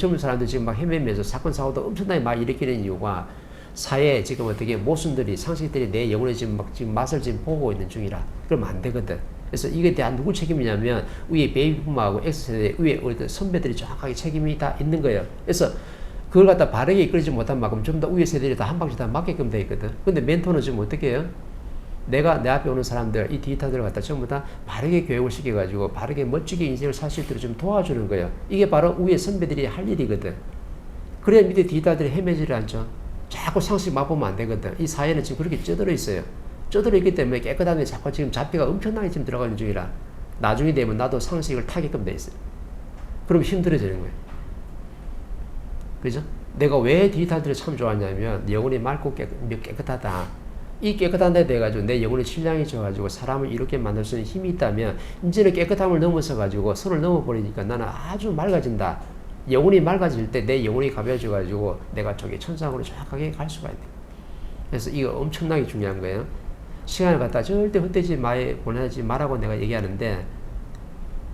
젊은 사람들 지금 막 헤매면서 사건 사고도 엄청나게 많이 일으키는 이유가 사회에 지금 어떻게 모순들이 상식들이 내 영혼에 지금 막 지금 맛을 지금 보고 있는 중이라 그러면 안 되거든. 그래서 이게 대한 누구 책임이냐면 위에 베이비붐하고 X세대 위에 어떤 선배들이 정확하게 책임이 다 있는 거예요. 그래서 그걸 갖다 바르게 이끌지 못한 만큼 좀 더 위에 세대들이 다 한 방씩 다 맞게끔 돼 있거든. 근데 멘토는 지금 어떻게 해요? 내가 내 앞에 오는 사람들, 이 디지털들을 갖다 전부 다 바르게 교육을 시켜가지고 바르게 멋지게 인생을 살 수 있도록 좀 도와주는 거예요. 이게 바로 위에 선배들이 할 일이거든. 그래야 밑에 디지털들이 헤매지를 않죠. 자꾸 상식 맛보면 안 되거든. 이 사회는 지금 그렇게 쪄들어 있어요. 쪄들어 있기 때문에 깨끗한 데 자꾸 지금 잡피가 엄청나게 지금 들어가는 중이라 나중에 되면 나도 상식을 타게끔 돼 있어요. 그럼 힘들어지는 거예요. 그죠? 내가 왜 디지털들을 참 좋아하냐면 영혼이 맑고 깨끗, 깨끗하다. 이 깨끗한 데 돼가지고 내 영혼의 신량이 져가지고 사람을 이렇게 만들 수 있는 힘이 있다면 이제는 깨끗함을 넘어서 가지고 선을 넘어버리니까 나는 아주 맑아진다. 영혼이 맑아질 때 내 영혼이 가벼워져가지고 내가 저기 천상으로 정확하게 갈 수가 있는 그래서 이거 엄청나게 중요한 거예요. 시간을 갖다 절대 헛되지 마, 보내지 말라고 내가 얘기하는데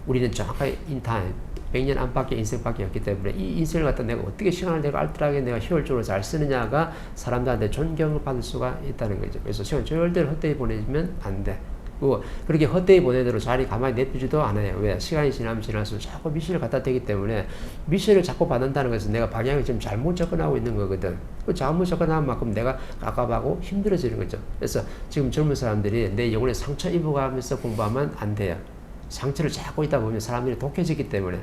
우리는 정확하게 인타임, 100년 안팎의 인생밖에 없기 때문에 이 인생을 갖다 내가 어떻게 시간을 내가 알뜰하게 내가 효율적으로 잘 쓰느냐가 사람들한테 존경을 받을 수가 있다는 거죠. 그래서 시간 절대로 헛되이 보내면 안 돼. 그 그렇게 헛되이 보내도록 자리 가만히 내두지도 않아요. 왜? 시간이 지나면 지날수록 자꾸 미션을 갖다 대기 때문에 미션을 자꾸 받는다는 것은 내가 방향을 좀 잘못 접근하고 있는 거거든. 그 잘못 접근한 만큼 내가 깝깝하고 힘들어지는 거죠. 그래서 지금 젊은 사람들이 내 영혼에 상처 입어가면서 공부하면 안 돼요. 상처를 자꾸 있다 보면 사람들이 독해지기 때문에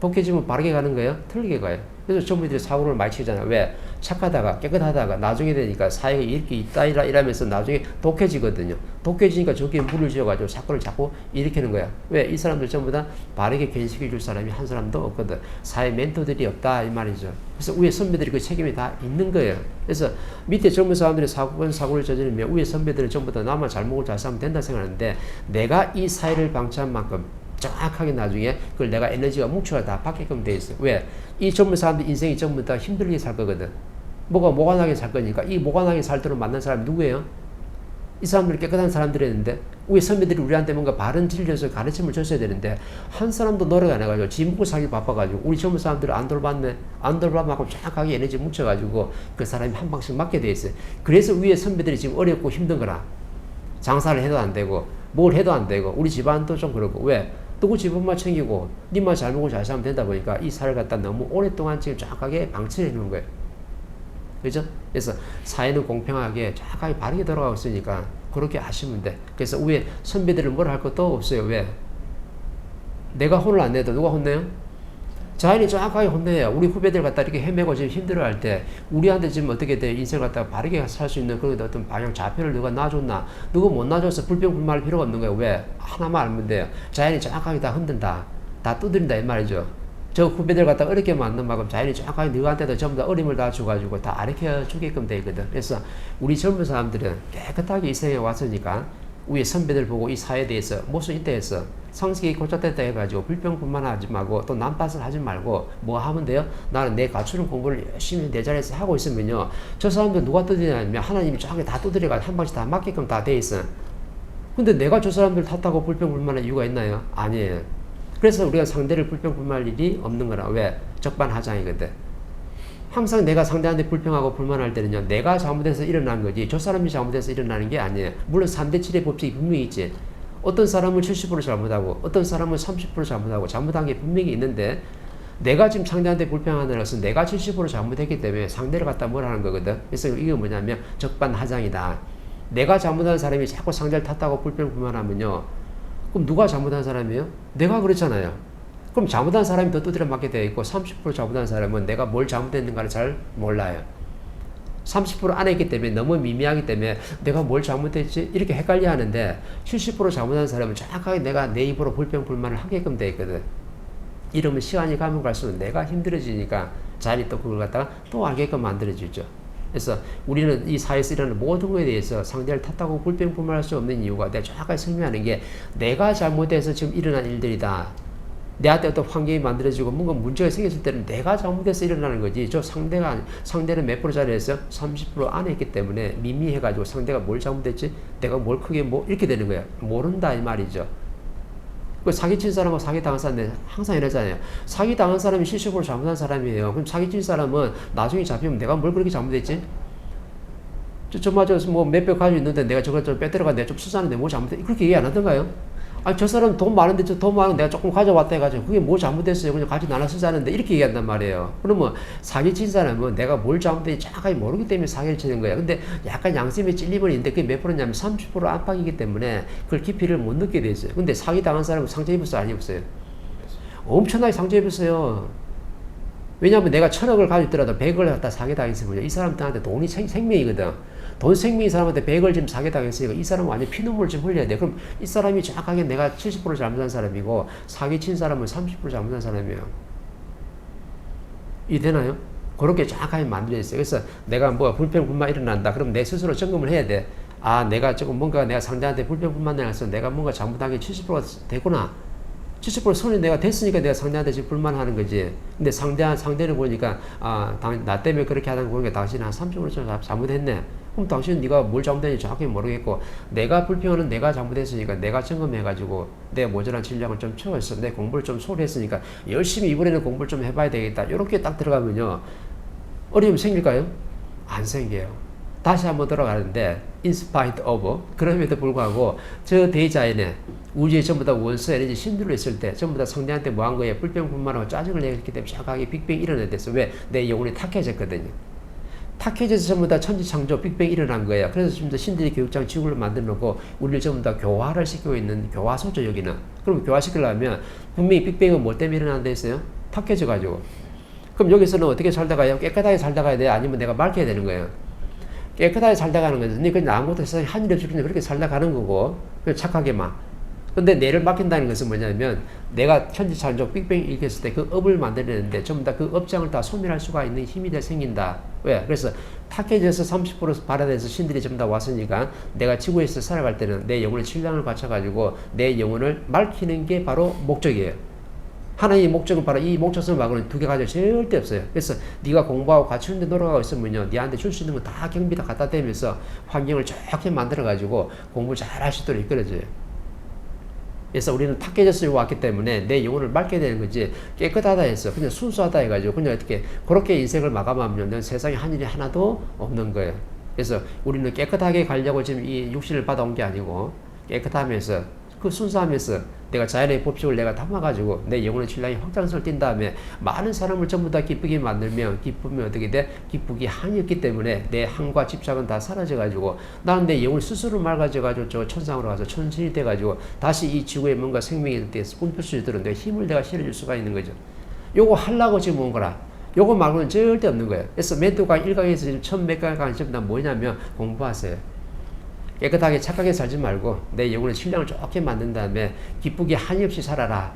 독해지면 바르게 가는 거예요? 틀리게 가요. 그래서 전부들이 사고를 많이 치잖아요. 왜? 착하다가 깨끗하다가 나중에 되니까 사회가 이렇게 있다 이라 이러면서 나중에 독해지거든요. 독해지니까 저기에 물을 지어가지고 사건을 자꾸 일으키는 거야. 왜? 이 사람들 전부 다 바르게 견식해 줄 사람이 한 사람도 없거든. 사회 멘토들이 없다 이 말이죠. 그래서 위에 선배들이 그 책임이 다 있는 거예요. 그래서 밑에 젊은 사람들이 사고건 사고를 저지르면 위에 선배들은 전부 다 나만 잘 먹고 잘 살면 된다 생각하는데 내가 이 사회를 방치한 만큼 정확하게 나중에 그걸 내가 에너지가 뭉쳐가 다 받게끔 돼 있어. 왜? 이 젊은 사람들 인생이 전부 다 힘들게 살 거거든. 뭐가 모관하게 살 거니까 이 모관하게 살도록 만난 사람이 누구예요? 이 사람들이 깨끗한 사람들이었는데 우리 선배들이 우리한테 뭔가 바른 진리에서 가르침을 줬어야 되는데 한 사람도 노력 안 해가지고 지 먹고 살기 바빠가지고 우리 젊은 사람들을 안 돌봤네 안 돌봐만큼 정확하게 에너지 뭉쳐가지고 그 사람이 한 방씩 맞게 돼 있어요 그래서 위에 선배들이 지금 어렵고 힘든 거라 장사를 해도 안 되고 뭘 해도 안 되고 우리 집안도 좀 그렇고 왜 누구 집안만 챙기고 니만 잘 먹고 잘 살면 된다 보니까 이 사를 갖다 너무 오랫동안 지금 정확하게 방치해 놓은 거예요 그죠? 그래서 사회는 공평하게 정확하게 바르게 돌아가고 있으니까 그렇게 하시면 돼. 그래서 위에 선배들은 뭘할 것도 없어요. 왜? 내가 혼을 안 내도 누가 혼내요? 자연이 정확하게 혼내요. 우리 후배들 갖다 이렇게 헤매고 지금 힘들어 할 때, 우리한테 지금 어떻게 돼? 인생을 갖다가 바르게 살 수 있는 그런 어떤 방향 좌표를 누가 놔줬나? 누가 못 놔줘서 불평불만할 필요가 없는 거예요. 왜? 하나만 알면 돼요. 자연이 정확하게 다 흔든다. 다 두드린다. 이 말이죠. 저 후배들 갖다 어렵게 만든 만큼 자연이 정확하게 너한테도 전부 다 어림을 다 줘가지고 다 가르쳐 주게끔 되거든. 그래서 우리 젊은 사람들은 깨끗하게 이 세상에 왔으니까 위에 선배들 보고 이 사회에 대해서 무슨 이때 해서 상식이 고착됐다 해가지고 불평불만하지 말고 또 남탓을 하지 말고 뭐 하면 돼요? 나는 내 갖추는 공부를 열심히 내 자리에서 하고 있으면요. 저 사람들 누가 두드리냐면 하나님이 정확히 다 두드려가지고 한 방씩 다 맞게끔 다 돼 있어. 근데 내가 저 사람들 탓하고 불평불만한 이유가 있나요? 아니에요. 그래서 우리가 상대를 불평불만할 일이 없는 거라. 왜? 적반하장이거든. 항상 내가 상대한테 불평하고 불만할 때는요, 내가 잘못해서 일어난 거지, 저 사람이 잘못해서 일어나는 게 아니에요. 물론 3대 7의 법칙이 분명히 있지. 어떤 사람은 70% 잘못하고, 어떤 사람은 30% 잘못하고, 잘못한 게 분명히 있는데, 내가 지금 상대한테 불평하는 것은 내가 70% 잘못했기 때문에 상대를 갖다 뭘 하는 거거든. 그래서 이게 뭐냐면 적반하장이다. 내가 잘못한 사람이 자꾸 상대를 탓하고 불평 불만하면요, 그럼 누가 잘못한 사람이에요? 내가 그렇잖아요. 그럼 잘못한 사람이 더 두드려 맞게 되어 있고 30% 잘못한 사람은 내가 뭘 잘못했는가를 잘 몰라요. 30% 안에 있기 때문에 너무 미미하기 때문에 내가 뭘 잘못했지? 이렇게 헷갈려 하는데 70% 잘못한 사람은 정확하게 내가 내 입으로 불평불만을 하게끔 되어 있거든. 이러면 시간이 가면 갈수록 내가 힘들어지니까 자리 또 그걸 갖다가 또 알게끔 만들어지죠. 그래서 우리는 이 사회에서 일어나는 모든 것에 대해서 상대를 탓하고 불평불만할 수 없는 이유가 내가 정확하게 설명하는 게 내가 잘못해서 지금 일어난 일들이다. 내한테 어떤 환경이 만들어지고 뭔가 문제가 생겼을 때는 내가 잘못해서 일어나는 거지. 저 상대가 상대는 몇 프로짜리에서 30% 안에 있기 때문에 미미해가지고 상대가 뭘 잘못했지? 내가 뭘 크게 뭐 이렇게 되는 거야. 모른다 이 말이죠. 그 사기친 사람하고 사기 당한 사람인데 항상 이러잖아요. 사기 당한 사람이 70% 잘못한 사람이에요. 그럼 사기친 사람은 나중에 잡히면 내가 뭘 그렇게 잘못했지? 저, 저 맞아, 뭐 몇백 가지고 있는데 내가 저걸 좀 빼들어가 내가 좀 수사하는데 뭐 잘못했, 그렇게 얘기 안 하던가요? 아니, 저 사람 돈 많은데 저 돈 많은 내가 조금 가져왔다 해가지고 그게 뭐 잘못했어요. 그냥 같이 나눠 쓰자는데 이렇게 얘기한단 말이에요. 그러면 사기친 사람은 내가 뭘 잘못했는지 정확하게 모르기 때문에 사기를 치는 거야. 근데 약간 양심에 찔림은 있는데 그게 몇 프로냐면 30% 안팎이기 때문에 그걸 깊이를 못 느끼게 돼 있어요. 근데 사기 당한 사람은 상처 입었어요? 안 입었어요? 엄청나게 상처 입었어요. 왜냐하면 내가 천억을 가지고 있더라도 백을 갖다 사기 당했으면 이 사람한테 돈이 생, 생명이거든. 돈 생명이 사람한테 백을 지금 사기당했으니까 이 사람은 완전 피눈물 좀 흘려야 돼. 그럼 이 사람이 정확하게 내가 70% 잘못한 사람이고 사기친 사람은 30% 잘못한 사람이에요. 이 되나요? 그렇게 정확하게 만들어 있어요. 그래서 내가 뭐 불평불만 일어난다. 그럼 내 스스로 점검을 해야 돼. 아, 내가 조금 뭔가 내가 상대한테 불평불만 내서 내가 뭔가 잘못한 게 70%가 되구나. 70% 손이 내가 됐으니까 내가 상대한테 지금 불만하는 거지. 근데 상대, 상대를 보니까, 아, 당, 나 때문에 그렇게 하는 거 보니까 당신은 한 30% 잘못했네. 그럼 당신은 네가 뭘 잘못했는지 정확히 모르겠고, 내가 불평하는 내가 잘못했으니까 내가 점검해가지고 내 모자란 질량을 좀 채웠어. 내 공부를 좀 소홀했으니까 열심히 이번에는 공부를 좀 해봐야 되겠다. 이렇게 딱 들어가면요. 어려움 생길까요? 안 생겨요. 다시 한번 들어가는데 in spite of 그럼에도 불구하고 저 대자연에 우주에 전부 다 원소 에너지 신들로 있을 때 전부 다 성대한테 뭐한 거에 불평불만하고 짜증을 내기 때문에 정확하게 빅뱅 일어났댔어 왜? 내 영혼이 탁해졌거든요 탁해져서 전부 다 천지창조 빅뱅 일어난 거예요 그래서 지금 신들이 교육장 지구를 만들어 놓고 우리를 전부 다 교화를 시키고 있는 교화소죠 여기는 그럼 교화시키려면 분명히 빅뱅은 뭐 때문에 일어난다 했어요? 탁해져 가지고 그럼 여기서는 어떻게 살다가요? 깨끗하게 살다가야 돼? 아니면 내가 맑게 되는 거예요? 깨끗하게 살다 가는 거죠. 네, 그냥 아무것도 세상에 한 일 없이 그냥 그렇게 살다 가는 거고, 그냥 착하게만. 근데 내를 맡긴다는 것은 뭐냐면, 내가 천지창조 빅뱅 일으켰을 때 그 업을 만들었는데, 전부 다 그 업장을 다 소멸할 수가 있는 힘이 다 생긴다. 왜? 그래서 탁해져서 30% 발화돼서 신들이 전부 다 왔으니까, 내가 지구에서 살아갈 때는 내 영혼의 질량을 갖춰가지고, 내 영혼을 맑히는 게 바로 목적이에요. 하나님의 목적은 바로 이 목적성 말고는 두 개 가지고 절대 없어요. 그래서 네가 공부하고 갖추는데 노력하고 있으면요. 네한테 줄 수 있는 거다 경비 다 갖다 대면서 환경을 좋게 만들어가지고 공부 잘할 수 있도록 이끌어줘요. 그래서 우리는 탁해져서 왔기 때문에 내 영혼을 맑게 되는 거지 깨끗하다 해서 그냥 순수하다 해가지고 그냥 어떻게 그렇게 인생을 마감하면 넌 세상에 한 일이 하나도 없는 거예요. 그래서 우리는 깨끗하게 가려고 지금 이 육신을 받아온 게 아니고 깨끗하면서 그 순수하면서 내가 자연의 법칙을 내가 담아가지고 내 영혼의 신랑이 확장성을 띈 다음에 많은 사람을 전부 다 기쁘게 만들면 기쁘면 어떻게 돼? 기쁘기 한이 없기 때문에 내 한과 집착은 다 사라져가지고 나는 내 영혼 스스로 맑아져가지고 저 천상으로 가서 천신이 돼가지고 다시 이 지구에 뭔가 생명이 돼서 꿈필 수 있도록 내 힘을 내가 실어줄 수가 있는 거죠. 요거 하려고 지금 온 거라. 요거 말고는 절대 없는 거예요. 그래서 멘토강 1강에서 지금 천몇 강까지 전부 다 뭐냐면 공부하세요. 깨끗하게 착하게 살지 말고 내 영혼의 신량을 좋게 만든 다음에 기쁘게 한이 없이 살아라.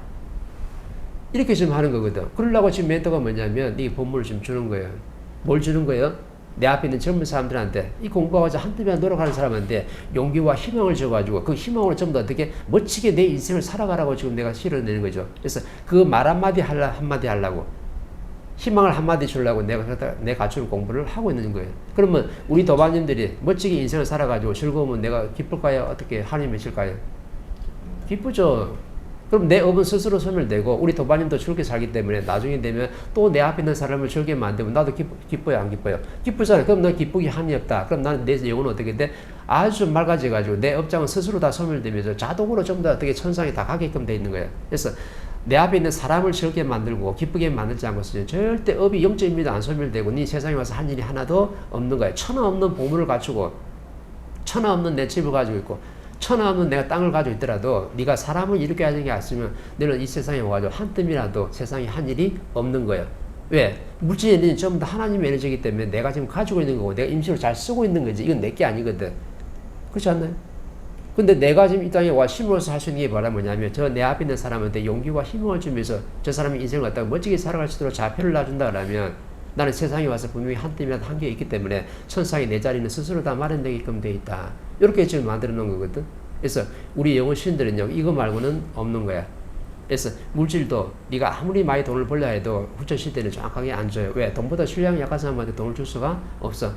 이렇게 지금 하는 거거든. 그러려고 지금 멘토가 뭐냐면 이 본문을 지금 주는 거예요. 뭘 주는 거예요? 내 앞에 있는 젊은 사람들한테 이 공부하고자 한두면 노력하는 사람한테 용기와 희망을 줘가지고 그 희망으로 전부 다 어떻게 멋지게 내 인생을 살아가라고 지금 내가 실어내는 거죠. 그래서 그 말 한마디 할라 한마디 하려고 희망을 한마디 주려고 내가 내 갖춘 공부를 하고 있는 거예요. 그러면 우리 도반님들이 멋지게 인생을 살아가지고 즐거우면 내가 기쁠까요? 어떻게 하나님 맺을까요? 기쁘죠. 그럼 내 업은 스스로 소멸되고 우리 도반님도 즐겁게 살기 때문에 나중에 되면 또 내 앞에 있는 사람을 즐겁게 만들면 나도 기쁘, 기뻐 요 안 기뻐요? 기쁘잖아요. 그럼 난 기쁘기 한이 없다. 그럼 나는 내 영혼은 어떻게 돼? 아주 맑아져가지고 내 업장은 스스로 다 소멸되면서 자동으로 전부 다 어떻게 천상에 다 가게끔 돼 있는 거예요. 그래서 내 앞에 있는 사람을 즐겁게 만들고 기쁘게 만들지 않고서는 절대 업이 0.1mm 안 소멸되고 네 세상에 와서 한 일이 하나도 없는 거야. 천하 없는 보물을 갖추고 천하 없는 내 집을 가지고 있고 천하 없는 내가 땅을 가지고 있더라도 네가 사람을 이렇게 하는 게 아니면 너는 이 세상에 와가지고 한 뜸이라도 세상에 한 일이 없는 거야. 왜? 물질 에너지는 전부 다 하나님의 에너지이기 때문에 내가 지금 가지고 있는 거고 내가 임시로 잘 쓰고 있는 거지. 이건 내 게 아니거든. 그렇지 않나요? 근데 내가 지금 이 땅에 와 힘으로서 할 수 있는 게 뭐라 뭐냐면 저 내 앞에 있는 사람한테 용기와 힘을 주면서 저 사람의 인생을 갖다가 멋지게 살아갈 수 있도록 자표를 놔준다 그러면 나는 세상에 와서 분명히 한때면 한게 있기 때문에 천상의 내 자리는 스스로 다 마련되게끔 돼 있다. 이렇게 지금 만들어 놓은 거거든. 그래서 우리 영혼 신들은요 이거 말고는 없는 거야. 그래서 물질도 네가 아무리 많이 돈을 벌려 해도 후천 시대는 정확하게 안 줘요. 왜? 돈보다 신량이 약한 사람한테 돈을 줄 수가 없어.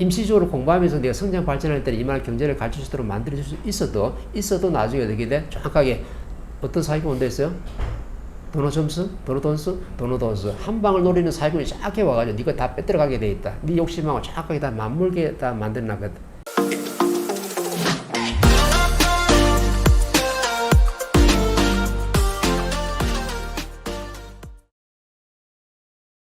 임시적으로 공부하면서 내가 성장 발전할 때 이만한 경제를 가질 수 있도록 만들어줄 수 있어도 있어도 나중에 어떻게 돼? 정확하게 어떤 사기꾼 온다 했어요? 도노 점수, 도노 돈수, 도노 돈수 한 방을 노리는 사기꾼이 쫙 와가지고 네가 다 빼들어가게 돼 있다. 네 욕심하고 쫙 거기 다 맞물게 다 만들어놨거든.